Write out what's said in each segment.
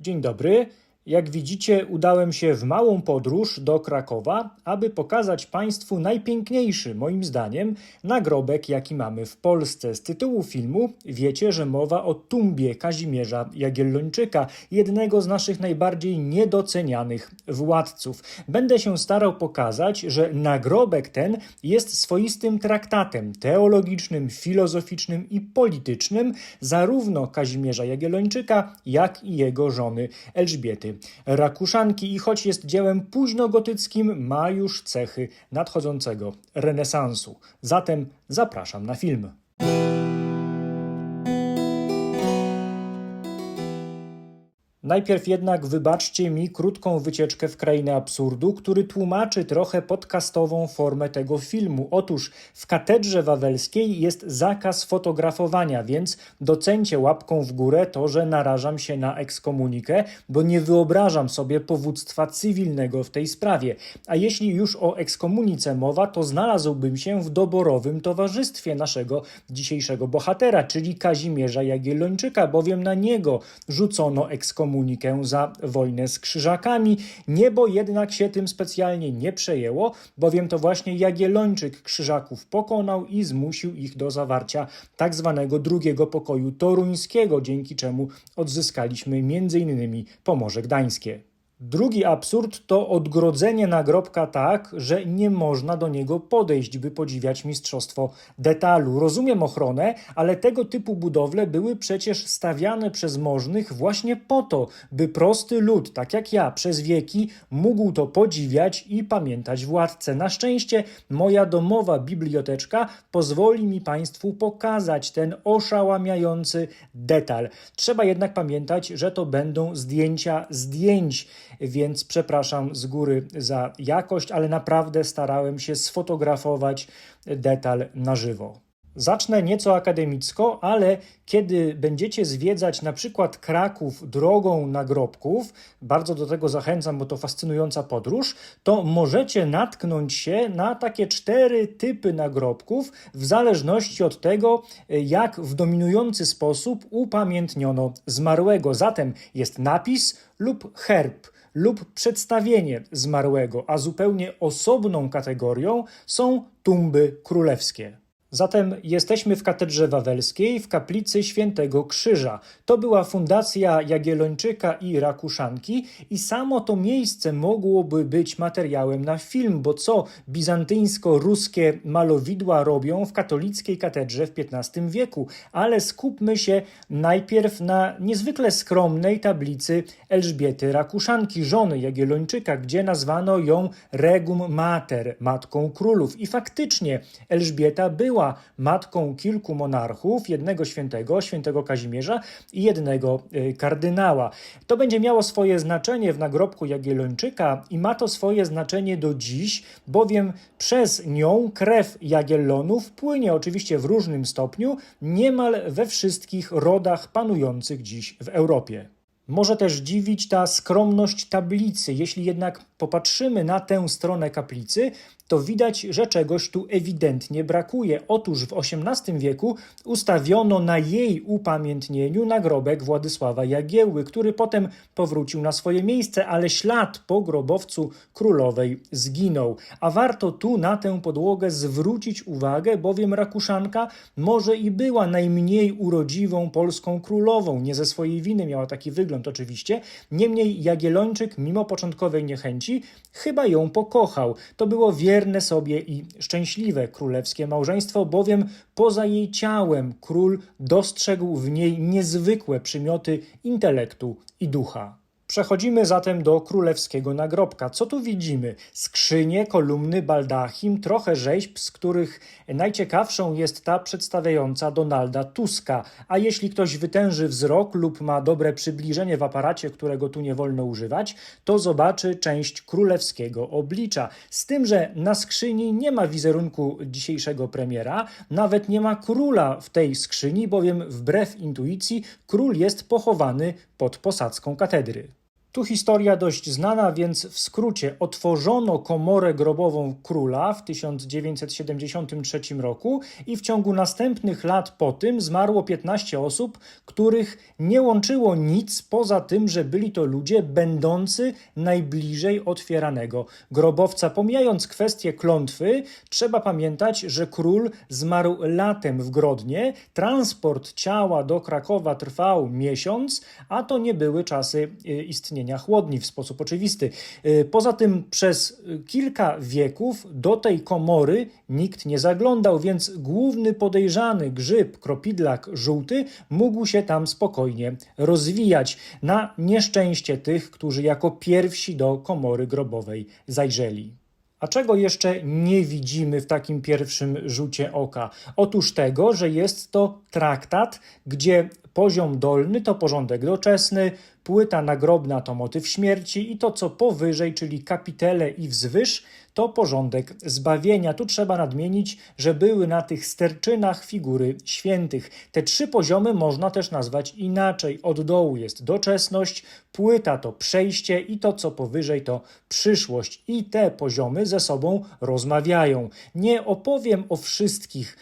Dzień dobry. Jak widzicie, udałem się w małą podróż do Krakowa, aby pokazać Państwu najpiękniejszy, moim zdaniem, nagrobek, jaki mamy w Polsce. Z tytułu filmu wiecie, że mowa o tumbie Kazimierza Jagiellończyka, jednego z naszych najbardziej niedocenianych władców. Będę się starał pokazać, że nagrobek ten jest swoistym traktatem teologicznym, filozoficznym i politycznym zarówno Kazimierza Jagiellończyka, jak i jego żony Elżbiety Rakuszanki i choć jest dziełem późnogotyckim, ma już cechy nadchodzącego renesansu. Zatem zapraszam na film. Najpierw jednak wybaczcie mi krótką wycieczkę w krainę absurdu, który tłumaczy trochę podcastową formę tego filmu. Otóż w katedrze wawelskiej jest zakaz fotografowania, więc docencie łapką w górę to, że narażam się na ekskomunikę, bo nie wyobrażam sobie powództwa cywilnego w tej sprawie. A jeśli już o ekskomunice mowa, to znalazłbym się w doborowym towarzystwie naszego dzisiejszego bohatera, czyli Kazimierza Jagiellończyka, bowiem na niego rzucono ekskomunikę komunikę za wojnę z krzyżakami. Niebo jednak się tym specjalnie nie przejęło, bowiem to właśnie Jagiellończyk krzyżaków pokonał i zmusił ich do zawarcia tak zwanego drugiego pokoju toruńskiego, dzięki czemu odzyskaliśmy m.in. Pomorze Gdańskie. Drugi absurd to odgrodzenie nagrobka tak, że nie można do niego podejść, by podziwiać mistrzostwo detalu. Rozumiem ochronę, ale tego typu budowle były przecież stawiane przez możnych właśnie po to, by prosty lud, tak jak ja, przez wieki mógł to podziwiać i pamiętać władcę. Na szczęście moja domowa biblioteczka pozwoli mi Państwu pokazać ten oszałamiający detal. Trzeba jednak pamiętać, że to będą zdjęcia zdjęć więc przepraszam z góry za jakość, ale naprawdę starałem się sfotografować detal na żywo. Zacznę nieco akademicko, ale kiedy będziecie zwiedzać na przykład Kraków drogą nagrobków, bardzo do tego zachęcam, bo to fascynująca podróż, to możecie natknąć się na takie cztery typy nagrobków w zależności od tego, jak w dominujący sposób upamiętniono zmarłego. Zatem jest napis lub herb lub przedstawienie zmarłego, a zupełnie osobną kategorią są tumby królewskie. Zatem jesteśmy w katedrze wawelskiej, w kaplicy Świętego Krzyża. To była fundacja Jagiellończyka i Rakuszanki i samo to miejsce mogłoby być materiałem na film, bo co bizantyńsko-ruskie malowidła robią w katolickiej katedrze w XV wieku. Ale skupmy się najpierw na niezwykle skromnej tablicy Elżbiety Rakuszanki, żony Jagiellończyka, gdzie nazwano ją Regum Mater, matką królów. I faktycznie Elżbieta była była matką kilku monarchów, jednego świętego, świętego Kazimierza i jednego y, kardynała. To będzie miało swoje znaczenie w nagrobku Jagiellończyka i ma to swoje znaczenie do dziś, bowiem przez nią krew Jagiellonów płynie oczywiście w różnym stopniu niemal we wszystkich rodach panujących dziś w Europie. Może też dziwić ta skromność tablicy. Jeśli jednak popatrzymy na tę stronę kaplicy, to widać, że czegoś tu ewidentnie brakuje. Otóż w XVIII wieku ustawiono na jej upamiętnieniu nagrobek Władysława Jagiełły, który potem powrócił na swoje miejsce, ale ślad po grobowcu królowej zginął. A warto tu na tę podłogę zwrócić uwagę, bowiem Rakuszanka może i była najmniej urodziwą polską królową. Nie ze swojej winy miała taki wygląd oczywiście. Niemniej Jagiellończyk, mimo początkowej niechęci, chyba ją pokochał. To było wiele wierne sobie i szczęśliwe królewskie małżeństwo, bowiem poza jej ciałem król dostrzegł w niej niezwykłe przymioty intelektu i ducha. Przechodzimy zatem do królewskiego nagrobka. Co tu widzimy? Skrzynie, kolumny, baldachim, trochę rzeźb, z których najciekawszą jest ta przedstawiająca Donalda Tuska. A jeśli ktoś wytęży wzrok lub ma dobre przybliżenie w aparacie, którego tu nie wolno używać, to zobaczy część królewskiego oblicza. Z tym, że na skrzyni nie ma wizerunku dzisiejszego premiera, nawet nie ma króla w tej skrzyni, bowiem wbrew intuicji król jest pochowany pod posadzką katedry. Tu historia dość znana, więc w skrócie otworzono komorę grobową króla w 1973 roku i w ciągu następnych lat po tym zmarło 15 osób, których nie łączyło nic poza tym, że byli to ludzie będący najbliżej otwieranego grobowca. Pomijając kwestię klątwy, trzeba pamiętać, że król zmarł latem w Grodnie. Transport ciała do Krakowa trwał miesiąc, a to nie były czasy y, istnienia chłodni w sposób oczywisty. Y, Poza tym przez kilka wieków do tej komory nikt nie zaglądał, więc główny podejrzany grzyb, kropidlak żółty, mógł się tam spokojnie rozwijać na nieszczęście tych, którzy jako pierwsi do komory grobowej zajrzeli. A czego jeszcze nie widzimy w takim pierwszym rzucie oka? Otóż tego, że jest to traktat, gdzie poziom dolny to porządek doczesny, płyta nagrobna to motyw śmierci i to co powyżej, czyli kapitele i wzwyż, to porządek zbawienia. Tu trzeba nadmienić, że były na tych sterczynach figury świętych. Te trzy poziomy można też nazwać inaczej. Od dołu jest doczesność, płyta to przejście i to co powyżej to przyszłość. I te poziomy ze sobą rozmawiają. Nie opowiem o wszystkich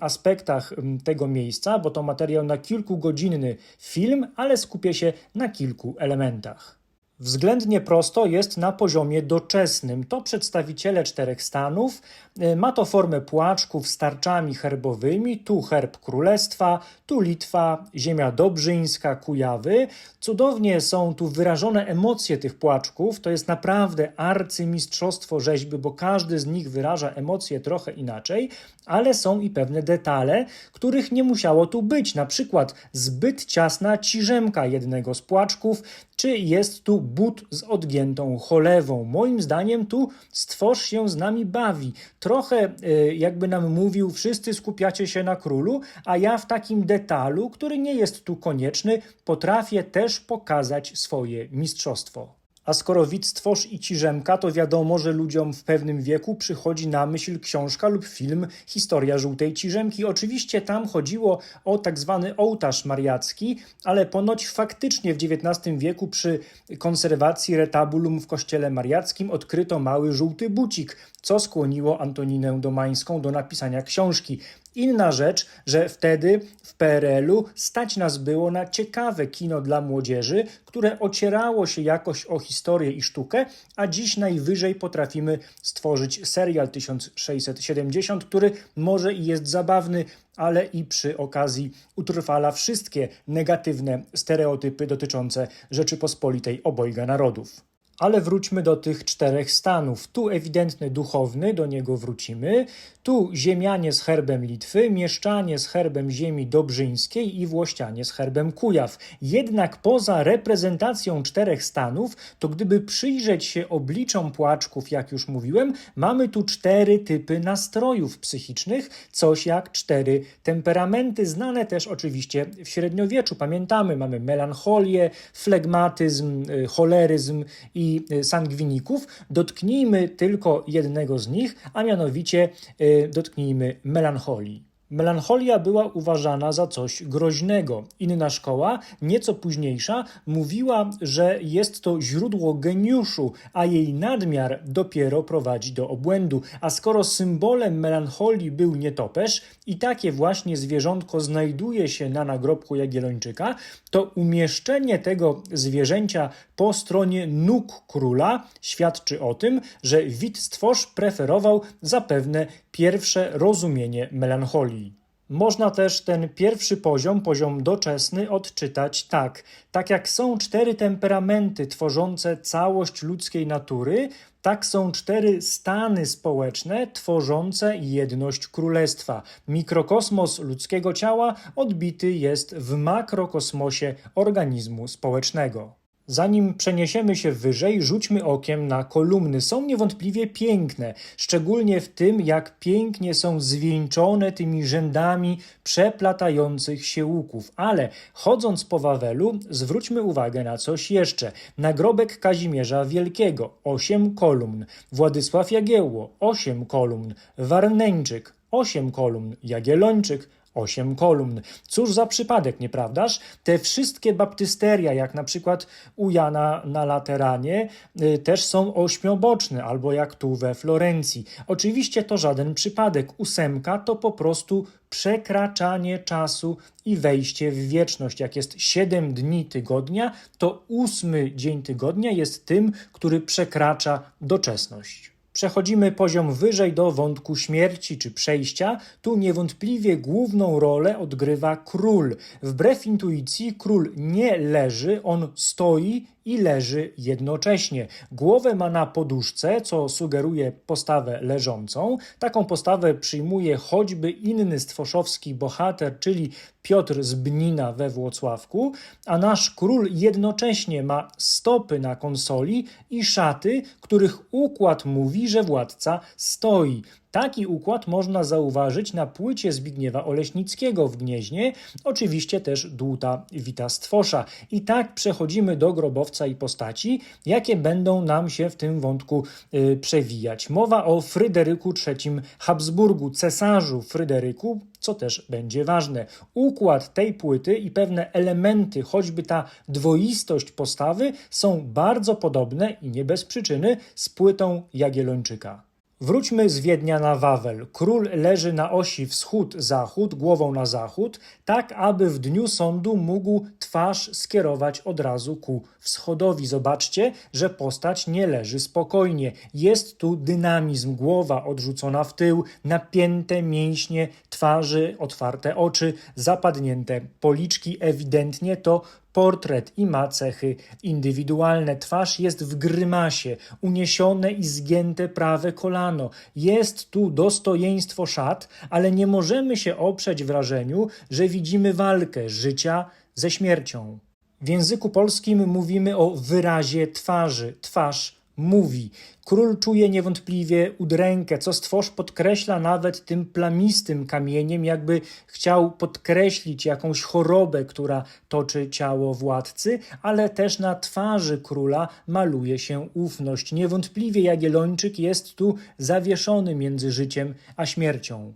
aspektach m, tego miejsca, bo to materiał na kilkugodzinny film, ale skupię się na kilku elementach. Względnie prosto jest na poziomie doczesnym. To przedstawiciele czterech stanów. Y, Ma to formę płaczków z tarczami herbowymi. Tu herb królestwa, tu Litwa, ziemia dobrzyńska, Kujawy. Cudownie są tu wyrażone emocje tych płaczków. To jest naprawdę arcymistrzostwo rzeźby, bo każdy z nich wyraża emocje trochę inaczej, ale są i pewne detale, których nie musiało tu być. Na przykład zbyt ciasna ciżemka jednego z płaczków, czy jest tu but z odgiętą cholewą. Moim zdaniem tu stwórz się z nami bawi. Trochę y, jakby nam mówił, wszyscy skupiacie się na królu, a ja w takim detalu, który nie jest tu konieczny, potrafię też pokazać swoje mistrzostwo. A skoro widz i ciżemka, to wiadomo, że ludziom w pewnym wieku przychodzi na myśl książka lub film Historia żółtej ciżemki. Oczywiście tam chodziło o tak zwany ołtarz mariacki, ale ponoć faktycznie w XIX wieku przy konserwacji retabulum w kościele mariackim odkryto mały żółty bucik, co skłoniło Antoninę Domańską do napisania książki. Inna rzecz, że wtedy w PRL-u stać nas było na ciekawe kino dla młodzieży, które ocierało się jakoś o historię i sztukę, a dziś najwyżej potrafimy stworzyć serial 1670, który może i jest zabawny, ale i przy okazji utrwala wszystkie negatywne stereotypy dotyczące Rzeczypospolitej obojga narodów. Ale wróćmy do tych czterech stanów. Tu ewidentny duchowny, do niego wrócimy. Tu ziemianie z herbem Litwy, mieszczanie z herbem ziemi dobrzyńskiej i włościanie z herbem Kujaw. Jednak poza reprezentacją czterech stanów, to gdyby przyjrzeć się obliczom płaczków, jak już mówiłem, mamy tu cztery typy nastrojów psychicznych, coś jak cztery temperamenty, znane też oczywiście w średniowieczu. Pamiętamy, mamy melancholię, flegmatyzm, y, choleryzm i y, sangwiników. Dotknijmy tylko jednego z nich, a mianowicie y, dotknijmy melancholii. Melancholia była uważana za coś groźnego. Inna szkoła, nieco późniejsza, mówiła, że jest to źródło geniuszu, a jej nadmiar dopiero prowadzi do obłędu. A skoro symbolem melancholii był nietoperz i takie właśnie zwierzątko znajduje się na nagrobku Jagiellończyka, to umieszczenie tego zwierzęcia po stronie nóg króla świadczy o tym, że wid stworz preferował zapewne pierwsze rozumienie melancholii. Można też ten pierwszy poziom, poziom doczesny, odczytać tak. Tak jak są cztery temperamenty tworzące całość ludzkiej natury, tak są cztery stany społeczne tworzące jedność królestwa. Mikrokosmos ludzkiego ciała odbity jest w makrokosmosie organizmu społecznego. Zanim przeniesiemy się wyżej, rzućmy okiem na kolumny. Są niewątpliwie piękne, szczególnie w tym, jak pięknie są zwieńczone tymi rzędami przeplatających się łuków. Ale chodząc po Wawelu, zwróćmy uwagę na coś jeszcze. Nagrobek Kazimierza Wielkiego, 8 kolumn. Władysław Jagiełło, 8 kolumn. Warneńczyk, 8 kolumn. Jagiellończyk, osiem kolumn. Cóż za przypadek, nieprawdaż? Te wszystkie baptysteria, jak na przykład u Jana na Lateranie, y, też są ośmioboczne, albo jak tu we Florencji. Oczywiście to żaden przypadek. Ósemka to po prostu przekraczanie czasu i wejście w wieczność. Jak jest 7 dni tygodnia, to ósmy dzień tygodnia jest tym, który przekracza doczesność. Przechodzimy poziom wyżej do wątku śmierci czy przejścia. Tu niewątpliwie główną rolę odgrywa król. Wbrew intuicji, król nie leży, on stoi i leży jednocześnie. Głowę ma na poduszce, co sugeruje postawę leżącą. Taką postawę przyjmuje choćby inny stworzowski bohater, czyli Piotr z Bnina we Włocławku, a nasz król jednocześnie ma stopy na konsoli i szaty, których układ mówi, że władca stoi. Taki układ można zauważyć na płycie Zbigniewa Oleśnickiego w Gnieźnie, oczywiście też dłuta Wita Stwosza. I tak przechodzimy do grobowca i postaci, jakie będą nam się w tym wątku y, przewijać. Mowa o Fryderyku III Habsburgu, cesarzu Fryderyku, co też będzie ważne. Układ tej płyty i pewne elementy, choćby ta dwoistość postawy, są bardzo podobne i nie bez przyczyny z płytą Jagiellończyka. Wróćmy z Wiednia na Wawel. Król leży na osi wschód-zachód, głową na zachód, tak aby w dniu sądu mógł twarz skierować od razu ku wschodowi. Zobaczcie, że postać nie leży spokojnie. Jest tu dynamizm, głowa odrzucona w tył, napięte mięśnie twarzy, otwarte oczy, zapadnięte policzki. Ewidentnie to portret i ma cechy indywidualne. Twarz jest w grymasie, uniesione i zgięte prawe kolano. Jest tu dostojeństwo szat, ale nie możemy się oprzeć wrażeniu, że widzimy walkę życia ze śmiercią. W języku polskim mówimy o wyrazie twarzy. Twarz mówi. Król czuje niewątpliwie udrękę, co stwórz podkreśla nawet tym plamistym kamieniem, jakby chciał podkreślić jakąś chorobę, która toczy ciało władcy, ale też na twarzy króla maluje się ufność. Niewątpliwie Jagiellończyk jest tu zawieszony między życiem a śmiercią.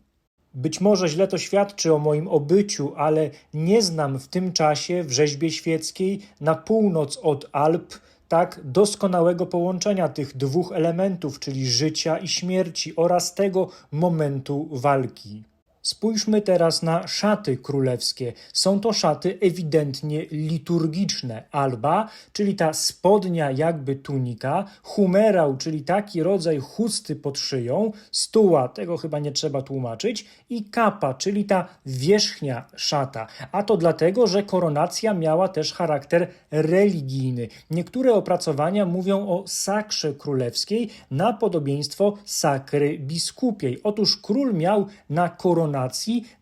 Być może źle to świadczy o moim obyciu, ale nie znam w tym czasie w rzeźbie świeckiej na północ od Alp tak doskonałego połączenia tych dwóch elementów, czyli życia i śmierci oraz tego momentu walki. Spójrzmy teraz na szaty królewskie. Są to szaty ewidentnie liturgiczne. Alba, czyli ta spodnia jakby tunika, humerał, czyli taki rodzaj chusty pod szyją, stuła, tego chyba nie trzeba tłumaczyć, i kapa, czyli ta wierzchnia szata. A to dlatego, że koronacja miała też charakter religijny. Niektóre opracowania mówią o sakrze królewskiej na podobieństwo sakry biskupiej. Otóż król miał na koronację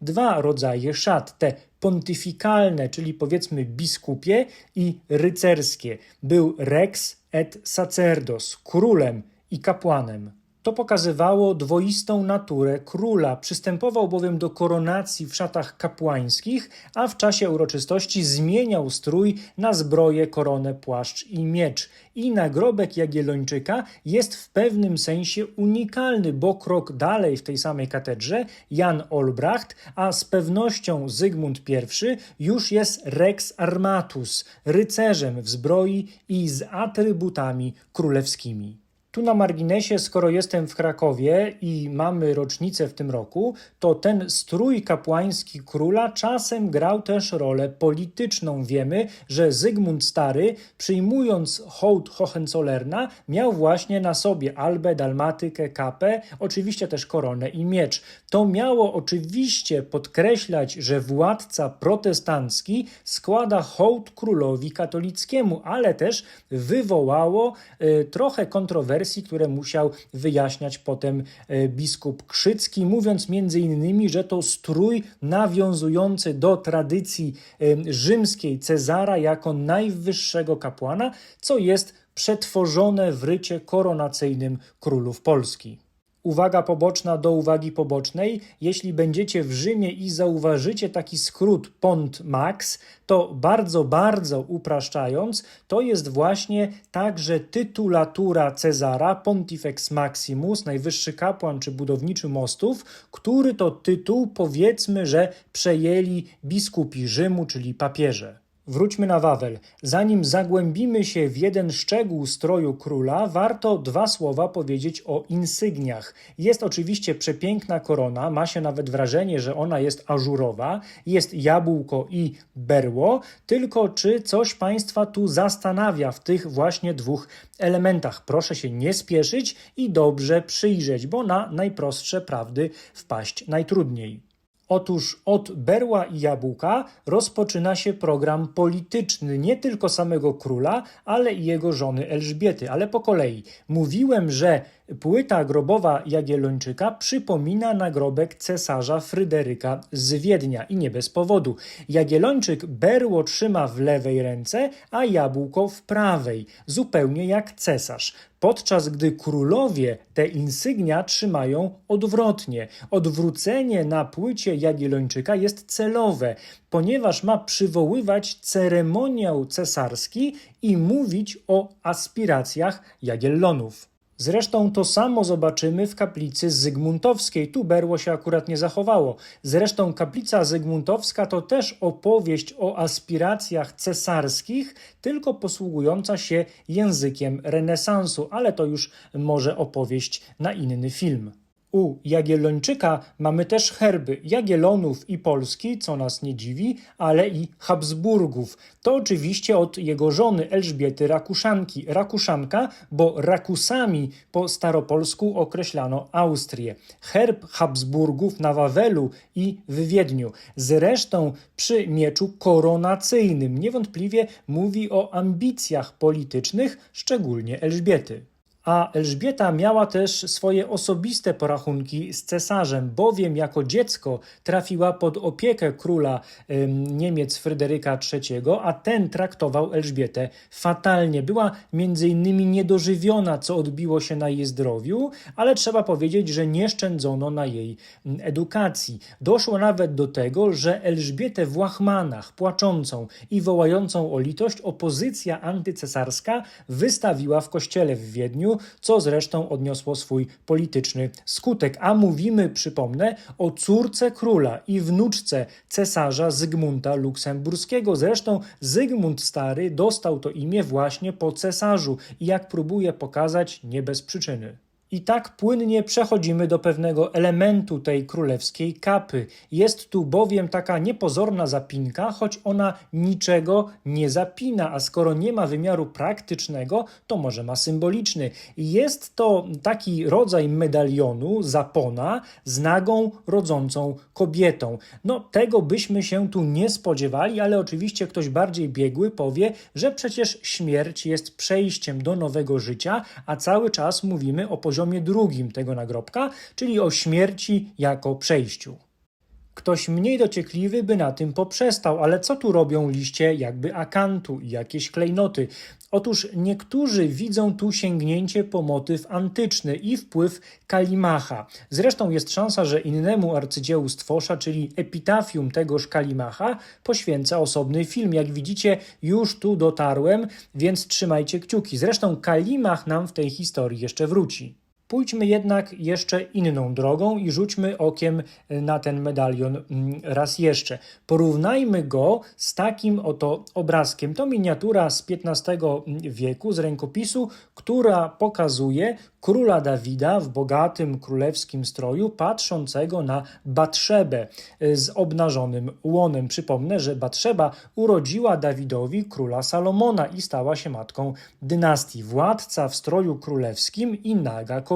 dwa rodzaje szat. Te pontyfikalne, czyli powiedzmy biskupie i rycerskie. Był rex et sacerdos, królem i kapłanem. To pokazywało dwoistą naturę króla. Przystępował bowiem do koronacji w szatach kapłańskich, a w czasie uroczystości zmieniał strój na zbroję, koronę, płaszcz i miecz. I nagrobek Jagiellończyka jest w pewnym sensie unikalny, bo krok dalej w tej samej katedrze Jan Olbracht, a z pewnością Zygmunt I już jest Rex Armatus, rycerzem w zbroi i z atrybutami królewskimi. Tu na marginesie, skoro jestem w Krakowie i mamy rocznicę w tym roku, to ten strój kapłański króla czasem grał też rolę polityczną. Wiemy, że Zygmunt Stary, przyjmując hołd Hohenzollerna, miał właśnie na sobie albę, dalmatykę, kapę, oczywiście też koronę i miecz. To miało oczywiście podkreślać, że władca protestancki składa hołd królowi katolickiemu, ale też wywołało y, trochę kontrowersji które musiał wyjaśniać potem e, biskup Krzycki, mówiąc między innymi, że to strój nawiązujący do tradycji e, rzymskiej Cezara jako najwyższego kapłana, co jest przetworzone w rycie koronacyjnym królów Polski. Uwaga poboczna do uwagi pobocznej. Jeśli będziecie w Rzymie i zauważycie taki skrót Pont Max, to bardzo, bardzo upraszczając, to jest właśnie także tytulatura Cezara, Pontifex Maximus, najwyższy kapłan czy budowniczy mostów, który to tytuł powiedzmy, że przejęli biskupi Rzymu, czyli papieże. Wróćmy na Wawel. Zanim zagłębimy się w jeden szczegół stroju króla, warto dwa słowa powiedzieć o insygniach. Jest oczywiście przepiękna korona, ma się nawet wrażenie, że ona jest ażurowa, jest jabłko i berło, tylko czy coś Państwa tu zastanawia w tych właśnie dwóch elementach? Proszę się nie spieszyć i dobrze przyjrzeć, bo na najprostsze prawdy wpaść najtrudniej. Otóż od berła i jabłka rozpoczyna się program polityczny nie tylko samego króla, ale i jego żony Elżbiety. Ale po kolei. Mówiłem, że płyta grobowa Jagiellończyka przypomina nagrobek cesarza Fryderyka z Wiednia i nie bez powodu. Jagiellończyk berło trzyma w lewej ręce, a jabłko w prawej, zupełnie jak cesarz podczas gdy królowie te insygnia trzymają odwrotnie. Odwrócenie na płycie Jagiellończyka jest celowe, ponieważ ma przywoływać ceremoniał cesarski i mówić o aspiracjach Jagiellonów. Zresztą to samo zobaczymy w kaplicy zygmuntowskiej. Tu berło się akurat nie zachowało. Zresztą kaplica zygmuntowska to też opowieść o aspiracjach cesarskich, tylko posługująca się językiem renesansu, ale to już może opowieść na inny film. U Jagiellończyka mamy też herby Jagiellonów i Polski, co nas nie dziwi, ale i Habsburgów. To oczywiście od jego żony Elżbiety Rakuszanki. Rakuszanka, bo Rakusami po staropolsku określano Austrię. Herb Habsburgów na Wawelu i w Wiedniu. Zresztą przy mieczu koronacyjnym niewątpliwie mówi o ambicjach politycznych, szczególnie Elżbiety. A Elżbieta miała też swoje osobiste porachunki z cesarzem, bowiem jako dziecko trafiła pod opiekę króla Niemiec Fryderyka III, a ten traktował Elżbietę fatalnie. Była między innymi niedożywiona, co odbiło się na jej zdrowiu, ale trzeba powiedzieć, że nie szczędzono na jej edukacji. Doszło nawet do tego, że Elżbietę w łachmanach, płaczącą i wołającą o litość, opozycja antycesarska wystawiła w kościele w Wiedniu, co zresztą odniosło swój polityczny skutek. A mówimy, przypomnę, o córce króla i wnuczce cesarza Zygmunta Luksemburskiego. Zresztą Zygmunt Stary dostał to imię właśnie po cesarzu i jak próbuje pokazać, nie bez przyczyny. I tak płynnie przechodzimy do pewnego elementu tej królewskiej kapy. Jest tu bowiem taka niepozorna zapinka, choć ona niczego nie zapina, a skoro nie ma wymiaru praktycznego, to może ma symboliczny. Jest to taki rodzaj medalionu, zapona z nagą rodzącą kobietą. No, tego byśmy się tu nie spodziewali, ale oczywiście ktoś bardziej biegły powie, że przecież śmierć jest przejściem do nowego życia, a cały czas mówimy o poziomie poziomie drugim tego nagrobka, czyli o śmierci jako przejściu. Ktoś mniej dociekliwy by na tym poprzestał, ale co tu robią liście jakby akantu i jakieś klejnoty? Otóż niektórzy widzą tu sięgnięcie po motyw antyczny i wpływ Kalimacha. Zresztą jest szansa, że innemu arcydziełu stwosza, czyli epitafium tegoż Kalimacha, poświęca osobny film. Jak widzicie, już tu dotarłem, więc trzymajcie kciuki. Zresztą Kalimach nam w tej historii jeszcze wróci. Pójdźmy jednak jeszcze inną drogą i rzućmy okiem na ten medalion mm, raz jeszcze. Porównajmy go z takim oto obrazkiem. To miniatura z XV wieku z rękopisu, która pokazuje króla Dawida w bogatym królewskim stroju, patrzącego na Batrzebę y, z obnażonym łonem. Przypomnę, że Batrzeba urodziła Dawidowi króla Salomona i stała się matką dynastii. Władca w stroju królewskim i naga kobieta.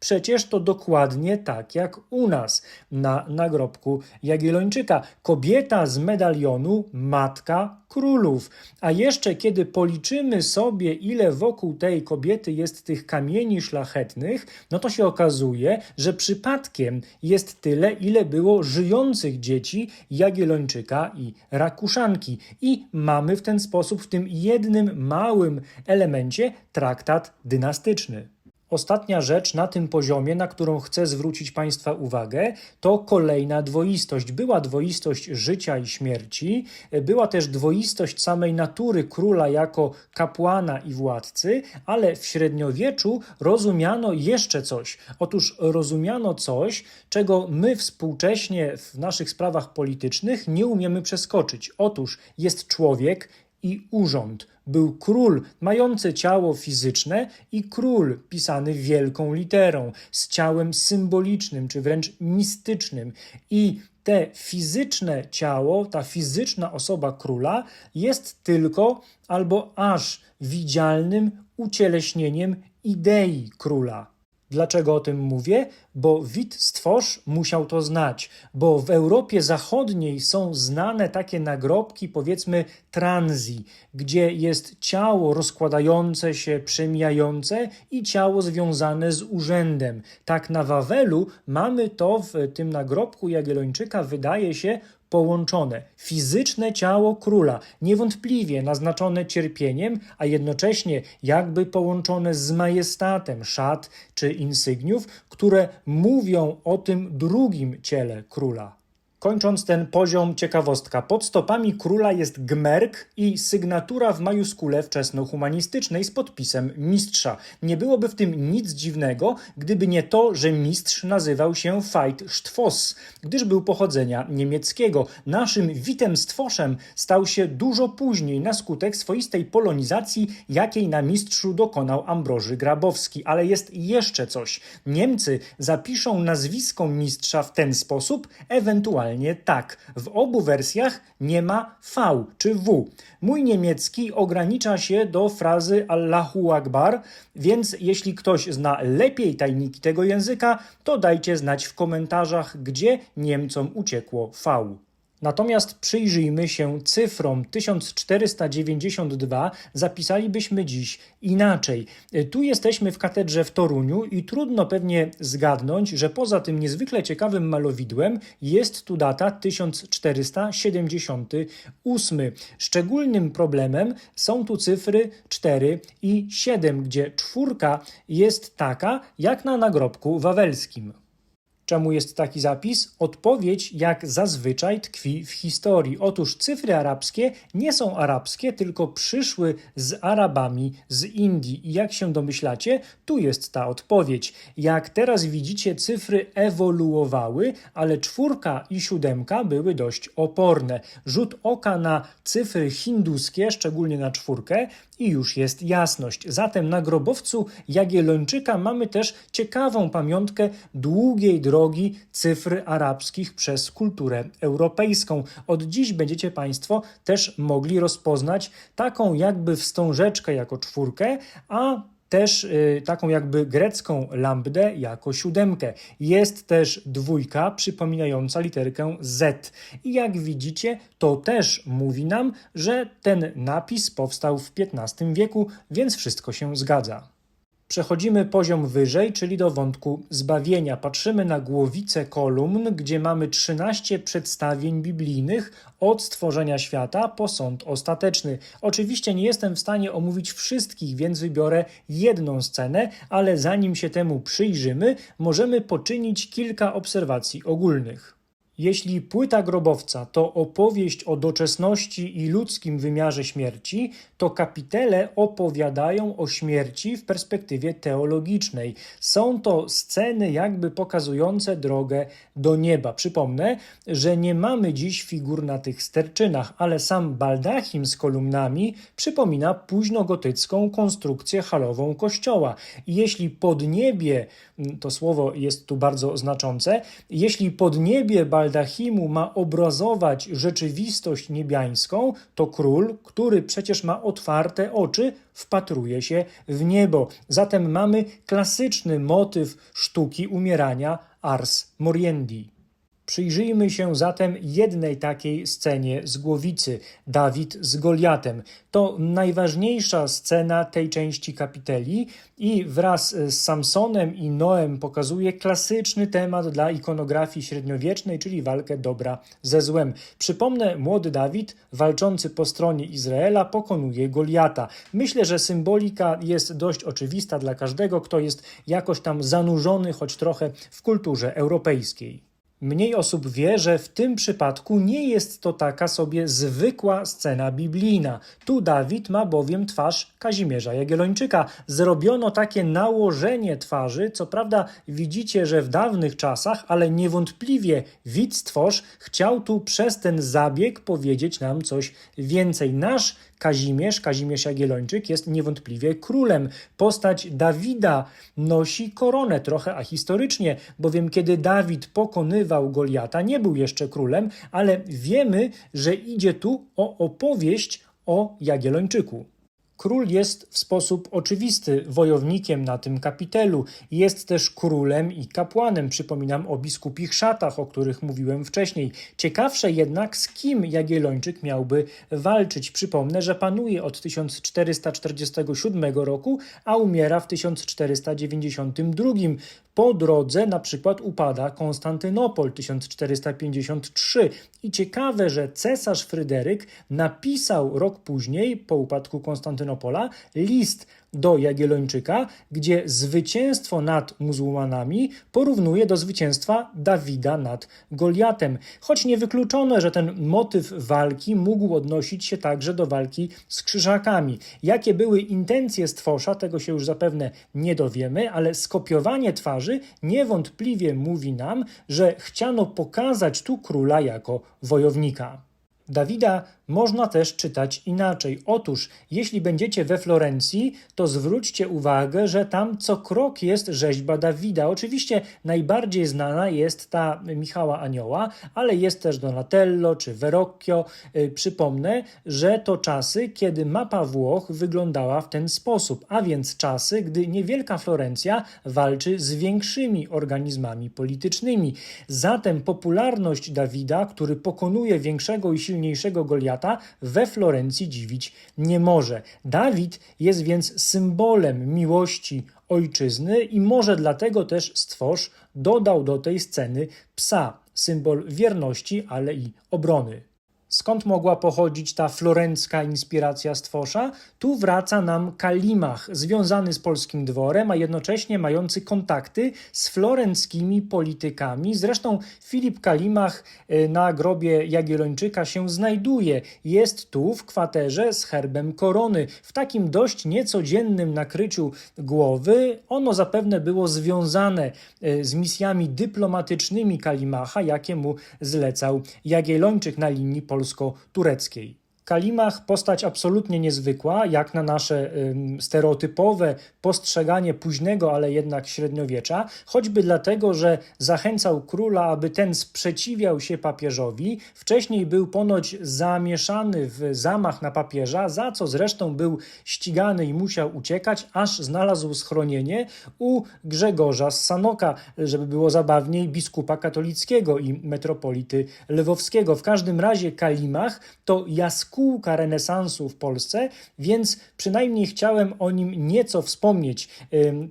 Przecież to dokładnie tak jak u nas na nagrobku Jagiellończyka. Kobieta z medalionu, matka królów. A jeszcze kiedy policzymy sobie, ile wokół tej kobiety jest tych kamieni szlachetnych, no to się okazuje, że przypadkiem jest tyle, ile było żyjących dzieci Jagiellończyka i Rakuszanki. I mamy w ten sposób, w tym jednym małym elemencie, traktat dynastyczny. Ostatnia rzecz na tym poziomie, na którą chcę zwrócić Państwa uwagę, to kolejna dwoistość. Była dwoistość życia i śmierci, była też dwoistość samej natury króla jako kapłana i władcy, ale w średniowieczu rozumiano jeszcze coś. Otóż rozumiano coś, czego my współcześnie w naszych sprawach politycznych nie umiemy przeskoczyć. Otóż jest człowiek i urząd był król mający ciało fizyczne i król pisany wielką literą, z ciałem symbolicznym czy wręcz mistycznym. I te fizyczne ciało, ta fizyczna osoba króla jest tylko albo aż widzialnym ucieleśnieniem idei króla. Dlaczego o tym mówię? Bo Wit Stworz musiał to znać, bo w Europie Zachodniej są znane takie nagrobki, powiedzmy, transi, gdzie jest ciało rozkładające się, przemijające i ciało związane z urzędem. Tak na Wawelu mamy to w tym nagrobku Jagiellończyka, wydaje się, połączone. Fizyczne ciało króla, niewątpliwie naznaczone cierpieniem, a jednocześnie jakby połączone z majestatem szat czy insygniów, które mówią o tym drugim ciele króla. Kończąc ten poziom, ciekawostka. Pod stopami króla jest gmerk i sygnatura w majuskule wczesnohumanistycznej z podpisem mistrza. Nie byłoby w tym nic dziwnego, gdyby nie to, że mistrz nazywał się Veit Stvoss, gdyż był pochodzenia niemieckiego. Naszym Witem Stwoszem stał się dużo później na skutek swoistej polonizacji, jakiej na mistrzu dokonał Ambroży Grabowski. Ale jest jeszcze coś. Niemcy zapiszą nazwisko mistrza w ten sposób, ewentualnie tak. W obu wersjach nie ma V czy W. Mój niemiecki ogranicza się do frazy Allahu Akbar, więc jeśli ktoś zna lepiej tajniki tego języka, to dajcie znać w komentarzach, gdzie Niemcom uciekło V. Natomiast przyjrzyjmy się cyfrom 1492, zapisalibyśmy dziś inaczej. Tu jesteśmy w katedrze w Toruniu i trudno pewnie zgadnąć, że poza tym niezwykle ciekawym malowidłem jest tu data 1478. Szczególnym problemem są tu cyfry 4 i 7, gdzie czwórka jest taka jak na nagrobku wawelskim. Czemu jest taki zapis? Odpowiedź, jak zazwyczaj, tkwi w historii. Otóż cyfry arabskie nie są arabskie, tylko przyszły z Arabami z Indii. I jak się domyślacie, tu jest ta odpowiedź. Jak teraz widzicie, cyfry ewoluowały, ale czwórka i siódemka były dość oporne. Rzut oka na cyfry hinduskie, szczególnie na czwórkę, i już jest jasność. Zatem na grobowcu Jagiellończyka mamy też ciekawą pamiątkę długiej drogi cyfr arabskich przez kulturę europejską. Od dziś będziecie Państwo też mogli rozpoznać taką jakby wstążeczkę jako czwórkę, a też y, taką jakby grecką lambdę jako siódemkę. Jest też dwójka przypominająca literkę Z. I jak widzicie, to też mówi nam, że ten napis powstał w XV wieku, więc wszystko się zgadza. Przechodzimy poziom wyżej, czyli do wątku zbawienia. Patrzymy na głowicę kolumn, gdzie mamy 13 przedstawień biblijnych od stworzenia świata po sąd ostateczny. Oczywiście nie jestem w stanie omówić wszystkich, więc wybiorę jedną scenę, ale zanim się temu przyjrzymy, możemy poczynić kilka obserwacji ogólnych. Jeśli płyta grobowca to opowieść o doczesności i ludzkim wymiarze śmierci, to kapitele opowiadają o śmierci w perspektywie teologicznej. Są to sceny jakby pokazujące drogę do nieba. Przypomnę, że nie mamy dziś figur na tych sterczynach, ale sam baldachim z kolumnami przypomina późnogotycką konstrukcję halową kościoła. I jeśli podniebie, to słowo jest tu bardzo znaczące, jeśli podniebie baldachim baldachimu ma obrazować rzeczywistość niebiańską, to król, który przecież ma otwarte oczy, wpatruje się w niebo. Zatem mamy klasyczny motyw sztuki umierania Ars Moriendi. Przyjrzyjmy się zatem jednej takiej scenie z głowicy Dawid z Goliatem. To najważniejsza scena tej części kapiteli i wraz z Samsonem i Noem pokazuje klasyczny temat dla ikonografii średniowiecznej, czyli walkę dobra ze złem. Przypomnę, młody Dawid, walczący po stronie Izraela, pokonuje Goliata. Myślę, że symbolika jest dość oczywista dla każdego, kto jest jakoś tam zanurzony choć trochę w kulturze europejskiej. Mniej osób wie, że w tym przypadku nie jest to taka sobie zwykła scena biblijna. Tu Dawid ma bowiem twarz Kazimierza Jagiellończyka. Zrobiono takie nałożenie twarzy, co prawda widzicie, że w dawnych czasach, ale niewątpliwie widz tworz chciał tu przez ten zabieg powiedzieć nam coś więcej. Nasz Kazimierz, Kazimierz Jagiellończyk jest niewątpliwie królem. Postać Dawida nosi koronę, trochę ahistorycznie, bowiem kiedy Dawid pokonywał Goliata, nie był jeszcze królem, ale wiemy, że idzie tu o opowieść o Jagiellończyku. Król jest w sposób oczywisty wojownikiem na tym kapitelu. Jest też królem i kapłanem. Przypominam o biskupich szatach, o których mówiłem wcześniej. Ciekawsze jednak, z kim Jagiellończyk miałby walczyć. Przypomnę, że panuje od 1447 roku, a umiera w 1492. Po drodze na przykład upada Konstantynopol 1453 i ciekawe, że cesarz Fryderyk napisał rok później, po upadku Konstantynopola, list do Jagiellończyka, gdzie zwycięstwo nad muzułmanami porównuje do zwycięstwa Dawida nad Goliatem. Choć niewykluczone, że ten motyw walki mógł odnosić się także do walki z krzyżakami. Jakie były intencje stworza, tego się już zapewne nie dowiemy, ale skopiowanie twarzy niewątpliwie mówi nam, że chciano pokazać tu króla jako wojownika. Dawida można też czytać inaczej. Otóż, jeśli będziecie we Florencji, to zwróćcie uwagę, że tam co krok jest rzeźba Dawida. Oczywiście najbardziej znana jest ta Michała Anioła, ale jest też Donatello czy Verrocchio. Yy, Przypomnę, że to czasy, kiedy mapa Włoch wyglądała w ten sposób, a więc czasy, gdy niewielka Florencja walczy z większymi organizmami politycznymi. Zatem popularność Dawida, który pokonuje większego i silniejszego Goliata, we Florencji dziwić nie może. Dawid jest więc symbolem miłości ojczyzny i może dlatego też stwórz dodał do tej sceny psa, symbol wierności, ale i obrony. Skąd mogła pochodzić ta florencka inspiracja stworza? Tu wraca nam Kalimach, związany z polskim dworem, a jednocześnie mający kontakty z florenckimi politykami. Zresztą Filip Kalimach y, na grobie Jagiellończyka się znajduje. Jest tu w kwaterze z herbem korony. W takim dość niecodziennym nakryciu głowy ono zapewne było związane y, z misjami dyplomatycznymi Kalimacha, jakie mu zlecał Jagiellończyk na linii polsko-tureckiej. Kalimach postać absolutnie niezwykła, jak na nasze stereotypowe postrzeganie późnego, ale jednak średniowiecza, choćby dlatego, że zachęcał króla, aby ten sprzeciwiał się papieżowi. Wcześniej był ponoć zamieszany w zamach na papieża, za co zresztą był ścigany i musiał uciekać, aż znalazł schronienie u Grzegorza z Sanoka, żeby było zabawniej, biskupa katolickiego i metropolity lwowskiego. W każdym razie Kalimach to jaskółka renesansu w Polsce, więc przynajmniej chciałem o nim nieco wspomnieć.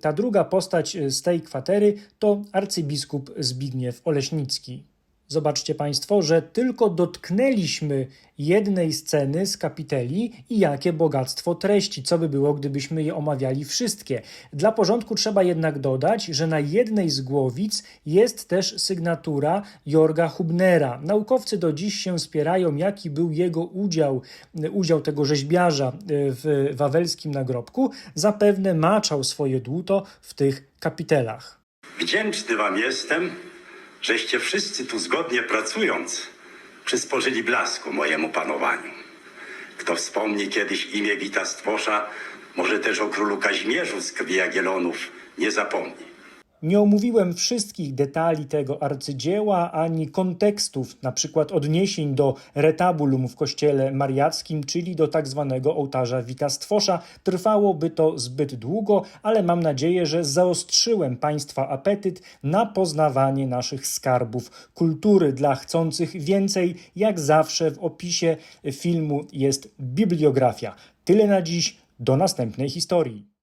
Ta druga postać z tej kwatery to arcybiskup Zbigniew Oleśnicki. Zobaczcie Państwo, że tylko dotknęliśmy jednej sceny z kapiteli i jakie bogactwo treści, co by było, gdybyśmy je omawiali wszystkie. Dla porządku trzeba jednak dodać, że na jednej z głowic jest też sygnatura Jorga Hubnera. Naukowcy do dziś się spierają, jaki był jego udział, udział tego rzeźbiarza w wawelskim nagrobku. Zapewne maczał swoje dłuto w tych kapitelach. Wdzięczny wam jestem, żeście wszyscy tu zgodnie pracując przysporzyli blasku mojemu panowaniu. Kto wspomni kiedyś imię Wita Stwosza, może też o królu Kazimierzu z krwi Jagiellonów nie zapomni. Nie omówiłem wszystkich detali tego arcydzieła ani kontekstów, na przykład odniesień do retabulum w kościele mariackim, czyli do tak zwanego ołtarza Witastwosza. Trwałoby to zbyt długo, ale mam nadzieję, że zaostrzyłem Państwa apetyt na poznawanie naszych skarbów kultury dla chcących więcej. Jak zawsze w opisie filmu jest bibliografia. Tyle na dziś, do następnej historii.